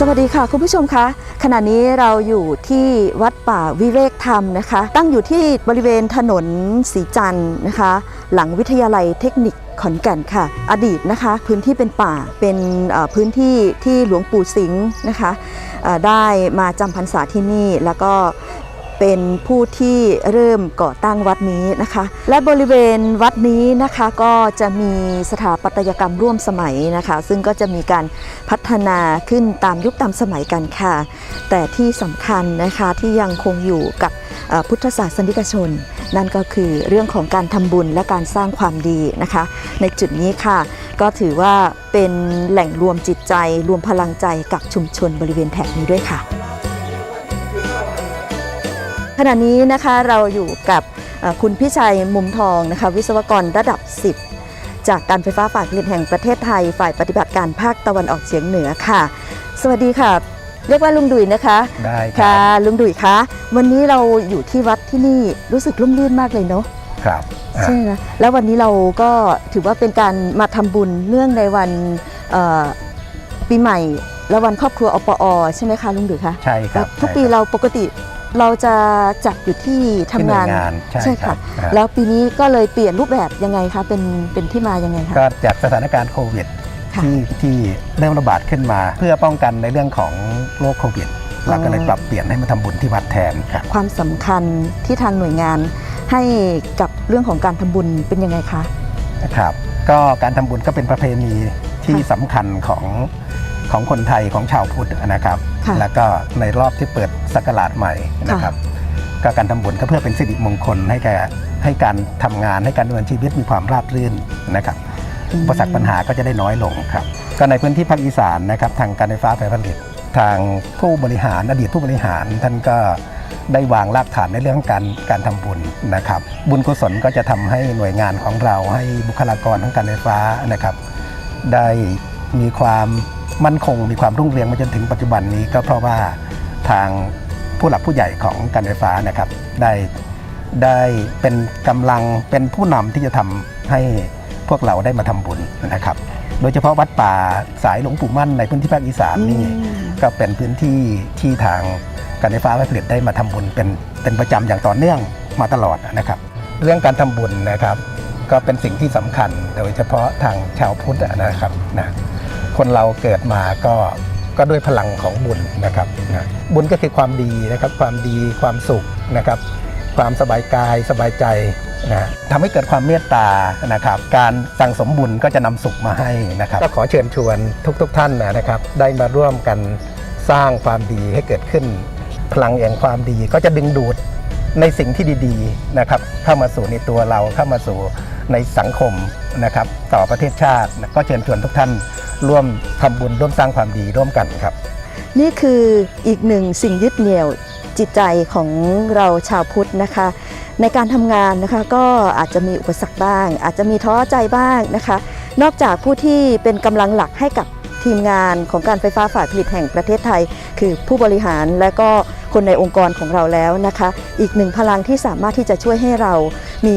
สวัสดีค่ะคุณผู้ชมคะขณะนี้เราอยู่ที่วัดป่าวิเวกธรรมนะคะ ตั้งอยู่ที่บริเวณถนนสีจันทร์นะคะ หลังวิทยาลัยเทคนิคขอนแก่นค่ะ อดีตนะคะ พื้นที่เป็นป่าเป็นพื้นที่ที่หลวงปู่สิงห์นะคะได้มาจำพรรษาที่นี่แล้วก็ เป็นผู้ที่เริ่มก่อตั้งวัดนี้นะคะ และบริเวณวัดนี้นะคะก็จะมีสถาปัตยกรรมร่วมสมัยนะคะ ซึ่งก็จะมีการพัฒนาขึ้นตามยุคตามสมัยกันค่ะ แต่ที่สำคัญนะคะที่ยังคงอยู่กับพุทธศาสนิกชน นั่นก็คือเรื่องของการทำบุญและการสร้างความดีนะคะ ในจุดนี้ค่ะก็ถือว่าเป็นแหล่งรวมจิตใจ รวมพลังใจกับชุมชนบริเวณแถบนี้ด้วยค่ะ ขณะนี้นะคะเราอยู่กับเอ่อคุณพิชัยมุมทองนะคะวิศวกรระดับ 10 จากการไฟฟ้าฝ่ายผลิตแห่งประเทศไทย ฝ่ายปฏิบัติการภาคตะวันออกเฉียงเหนือค่ะ สวัสดีค่ะ เรียกว่าลุงดุยนะคะได้คค่ะรับลุงดุยคะวันนี้เราอยู่ที่วัดที่นี่รู้สึกร่มรื่นมากเลยเนาะครับอะใช่ไหมแล้ววันนี้เราก็ถือว่าเป็นการมาทำบุญเนื่องในวันเอ่อปีใหม่และวันครอบครัวอปอใช่ไหมคะลุงดุยคะใช่ครับทุกปีใช่ครับเราปกติ เราจะจัดอยู่ที่ทำที่หน่งาวนยงานใช่ใช่ครัค่ะบอะแล้วปีนี้ก็เลยเปลี่ยนรูปแบบยังไงคะเป็นเป็นที่มายังไงคะ ก็จากสถานการณ์โควิดค่ะที่ที่เริ่มระบาดขึ้นมา เพื่อป้องกันในเรื่องของโรคโควิดเราก็เลยปรับเปลี่ยนให้มาทำบุญที่วัดแทนครับ ความสำคัญที่ทางหน่วยงานให้กับเรื่องของการทำบุญเป็นยังไงคะ นะครับก็การทำบุญก็เป็นประเพณีที่ค่ะ สำคัญของ ของคนไทยของชาวพุทธนะครับ ค่ะแล้วก็ในรอบที่เปิดศักราชใหม่นะครับ ก็การทำบุญก็เพื่อเป็นสิริมงคลให้แก่ให้การทำงานให้การดำเนินชีวิตมีความราบรื่นนะครับอืม อุปสรรคปัญหาก็จะได้น้อยลงครับ ก็ในพื้นที่ภาคอีสานนะครับ ทางการไฟฟ้าฝ่ายผลิต ทางผู้บริหารอดีตผู้บริหารท่านก็ได้วางรากฐานในเรื่องของการการทำบุญนะครับ บุญกุศลก็จะทำให้หน่วยงานของเราให้บุคลากรทางการไฟฟ้านะครับ ได้มีความ มั่นคงมีความรุ่งเรืองมาจนถึงปัจจุบันนี้ก็เพราะว่าทางผู้หลักผู้ใหญ่ของการไฟฟ้านะครับ ได้ได้เป็นกำลังเป็นผู้นำที่จะทำให้พวกเราได้มาทำบุญนะครับ โดยเฉพาะวัดป่าสายหลวงปู่มั่นในพื้นที่ภาคอีสานนี่อืมก็เป็นพื้นที่ที่ทางการไฟฟ้าฝ่ายผลิตได้มาทำบุญเป็นเป็นประจำอย่างต่อเนื่องมาตลอดนะครับ เรื่องการทำบุญนะครับ ก็เป็นสิ่งที่สำคัญโดยเฉพาะทางชาวพุทธนะครับนะ คนเราเกิดมาก็ก็ด้วยพลังของบุญนะครับนะบุญก็คือความดีนะครับ ความดีความสุขนะครับ ความสบายกายสบายใจนะทำให้เกิดความเมตตานะครับ การสั่งสมบุญก็จะนำสุขมาให้นะครับ ก็ขอเชิญชวนทุกๆทท่านนะครับ ได้มาร่วมกันสร้างความดีให้เกิดขึ้น พลังแห่งความดีก็จะดึงดูดในสิ่งที่ดีๆนะครับ เข้ามาสู่ในตัวเราเข้ามาสู่ในสังคมนะครับ ต่อประเทศชาติก็เชิญชวนทุกท่าน ร่วมทำบุญร่วมสร้างความดีร่วมกันครับ นี่คืออีกหนึ่งสิ่งยึดเหนี่ยวจิตใจของเราชาวพุทธนะคะ ในการทำงานนะคะก็อาจจะมีอุปสรรคบ้าง อาจจะมีท้อใจบ้างนะคะ นอกจากผู้ที่เป็นกำลังหลักให้กับทีมงานของการไฟฟ้าฝ่ายผลิตแห่งประเทศไทย คือผู้บริหารและก็ คนในองค์กรของเราแล้วนะคะ อีกหนึ่งพลังที่สามารถที่จะช่วยให้เรามี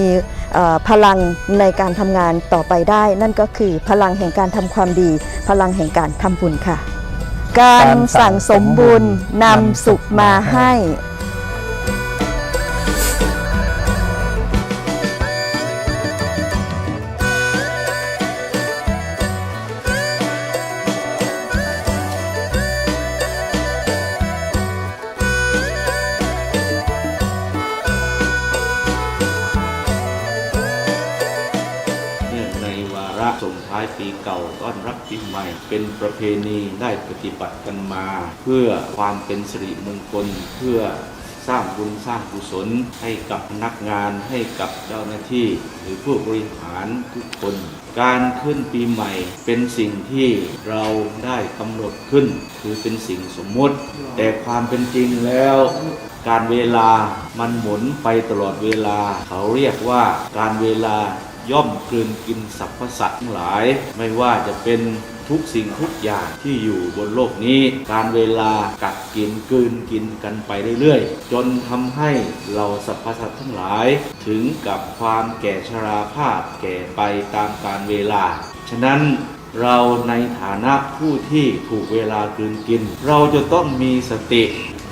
พลังในการทำงานต่อไปได้ นั่นก็คือพลังแห่งการทำความดี พลังแห่งการทำบุญค่ะ การสั่งสมบุญนำสุขมาให้ ระส่งท้ายปีเก่าต้อนรับปีใหม่ เป็นประเพณีได้ปฏิบัติกันมา เพื่อความเป็นสิริมงคลเพื่อสร้างบุญสร้างกุศลให้กับพนักงานให้กับเจ้าหน้าที่ หรือผู้บริหารทุกคน การขึ้นปีใหม่เป็นสิ่งที่เราได้กำหนดขึ้น คือเป็นสิ่งสมมติ แต่ความเป็นจริงแล้วการเวลามันหมุนไปตลอดเวลา เขาเรียกว่าการเวลา ย่อมกลืนกินสรรพสัตว์ทั้งหลาย ไม่ว่าจะเป็นทุกสิ่งทุกอย่างที่อยู่บนโลกนี้ การเวลากัดกินกลืนกินกันไปเรื่อยๆ จนทำให้เราสรรพสัตว์ทั้งหลาย ถึงกับความแก่ชราภาพแก่ไปตามการเวลา ฉะนั้นเราในฐานะผู้ที่ถูกเวลากลืนกิน เราจะต้องมีสติ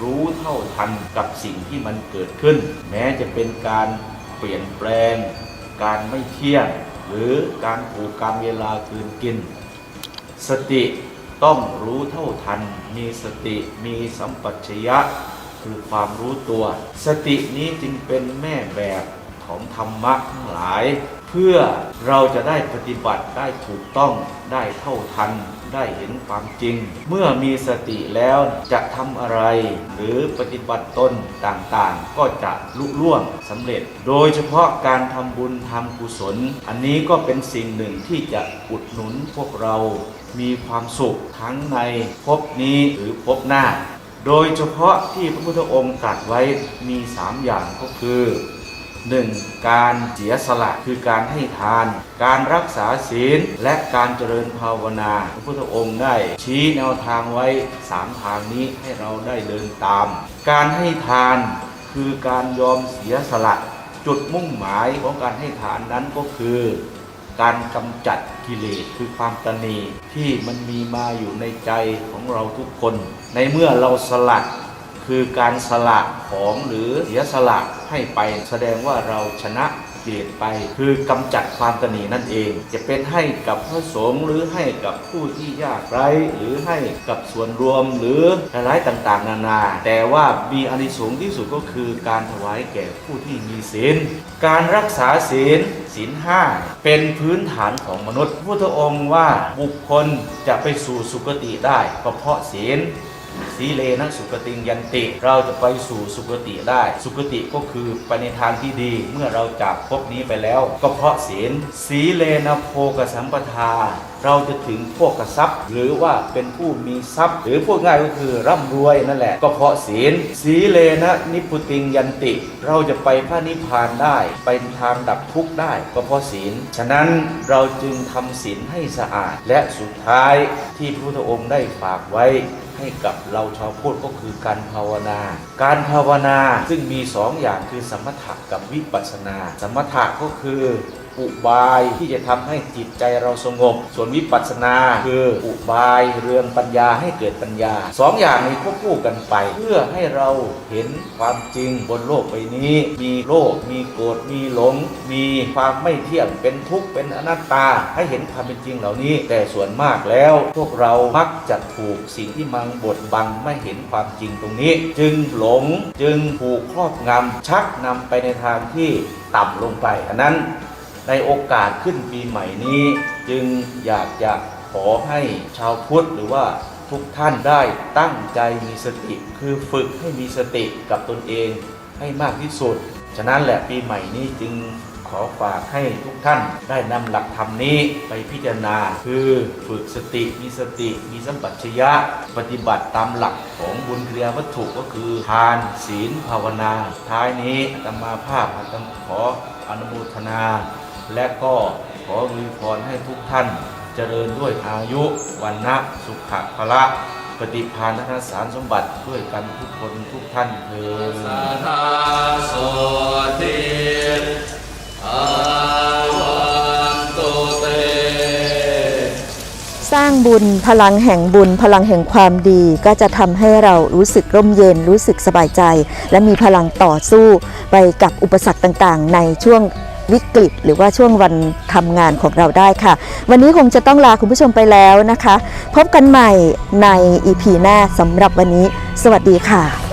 รู้เท่าทันกับสิ่งที่มันเกิดขึ้น แม้จะเป็นการเปลี่ยนแปลง การไม่เที่ยง หรือการถูกการเวลากลืนกิน สติต้องรู้เท่าทัน มีสติมีสัมปชัญญะคือความรู้ตัว สตินี้จึงเป็นแม่แบบของธรรมะทั้งหลาย เพื่อเราจะได้ปฏิบัติได้ถูกต้อง ได้เท่าทัน ได้เห็นความจริง เมื่อมีสติแล้วจะทำอะไร หรือปฏิบัติตนต่างๆ ก็จะลุล่วงสำเร็จ โดยเฉพาะการทำบุญทำกุศล อันนี้ก็เป็นสิ่งหนึ่งที่จะอุดหนุนพวกเรามีความสุขทั้งในภพนี้หรือภพหน้า โดยเฉพาะที่พระพุทธองค์ตรัสไว้มี 3 อย่างก็คือ 1. การเสียสละคือการให้ทาน การรักษาศีลและการเจริญภาวนา พระพุทธองค์ได้ชี้แนวทางไว้ 3 ทางนี้ให้เราได้เดินตาม การให้ทานคือการยอมเสียสละจุดมุ่งหมายของการให้ทานนั้นก็คือ การกำจัดกิเลสคือความตนีที่มันมีมาอยู่ในใจของเราทุกคน ในเมื่อเราสลัด คือการสละของหรือเสียสละให้ไป แสดงว่าเราชนะกิเลสไป คือกำจัดความตนีนั่นเอง จะเป็นให้กับพระสงฆ์หรือให้กับผู้ที่ยากไร้ หรือให้กับส่วนรวมหรือหลายต่างๆ นานา แต่ว่ามีอานิสงส์ที่สุดก็คือการถวายแก่ผู้ที่มีศีลการรักษาศีลศีลห้าเป็นพื้นฐานของมนุษย์พุทธองค์ว่าบุคคลจะไปสู่สุคติได้ก็เพราะศีล สีเลนะสุกติงยันติ เราจะไปสู่สุกติได้ สุกติก็คือไปในทางที่ดี เมื่อเราจากภพนี้ไปแล้ว ก็เพราะศีล สีเลนะโพกสัมปทา เราจะถึงพวกทรัพย์หรือว่าเป็นผู้มีทรัพย์ หรือพูดง่ายก็คือร่ำรวยนั่นแหละ ก็เพราะศีล สีเลนะนิพพุติงยันติ เราจะไปพระนิพพานได้ ไปทางดับทุกข์ได้ก็เพราะศีล ฉะนั้นเราจึงทำศีลให้สะอาด และสุดท้ายที่พระพุทธองค์ได้ฝากไว้ให้กับเราชาวพุทธก็คือการภาวนา การภาวนาซึ่งมีสองอย่างคือสมถะกับวิปัสสนา สมถะก็คือ อุบายที่จะทำให้จิตใจเราสงบ ส่วนวิปัสสนาคืออุบายเรื่องปัญญาให้เกิดปัญญาสองอย่างนี้ควบคู่กันไป เพื่อให้เราเห็นความจริงบนโลกใบนี้ มีโลภมีโกรธมีหลง มีความไม่เที่ยงเป็นทุกข์เป็นอนัตตา ให้เห็นความเป็นจริงเหล่านี้ แต่ส่วนมากแล้ว พวกเรามักจะถูกสิ่งที่มังบดบังไม่เห็นความจริงตรงนี้ จึงหลงจึงถูกครอบงำชักนำไปในทางที่ต่ำลงไปอันนั้น ในโอกาสขึ้นปีใหม่นี้ จึงอยากจะขอให้ชาวพุทธหรือว่าทุกท่านได้ตั้งใจมีสติ คือฝึกให้มีสติกับตนเองให้มากที่สุด ฉะนั้นแหละปีใหม่นี้จึงขอฝากให้ทุกท่านได้นำหลักธรรมนี้ไปพิจารณา คือฝึกสติมีสติมีสัมปชัญญะปฏิบัติตามหลักของบุญเรียวัตถุก็คือ ทานศีลภาวนา ท้ายนี้อาตมาภาพอาตมาขออนุโมทนา และก็ขออวยพรให้ทุกท่านเจริญด้วยอายุวันนะสุขะพละปฏิภาณธนสารสมบัติด้วยกันทุกคนทุกท่านเถิดทาโสติอาวันตุเต สร้างบุญพลังแห่งบุญพลังแห่งความดีก็จะทำให้เรารู้สึกร่มเย็นรู้สึกสบายใจ และมีพลังต่อสู้ไปกับอุปสรรคต่างๆ ในช่วง วิกฤต หรือว่าช่วงวันทำงานของเราได้ค่ะ วันนี้คงจะต้องลาคุณผู้ชมไปแล้วนะคะ พบกันใหม่ในอีพีหน้าสำหรับวันนี้ สวัสดีค่ะ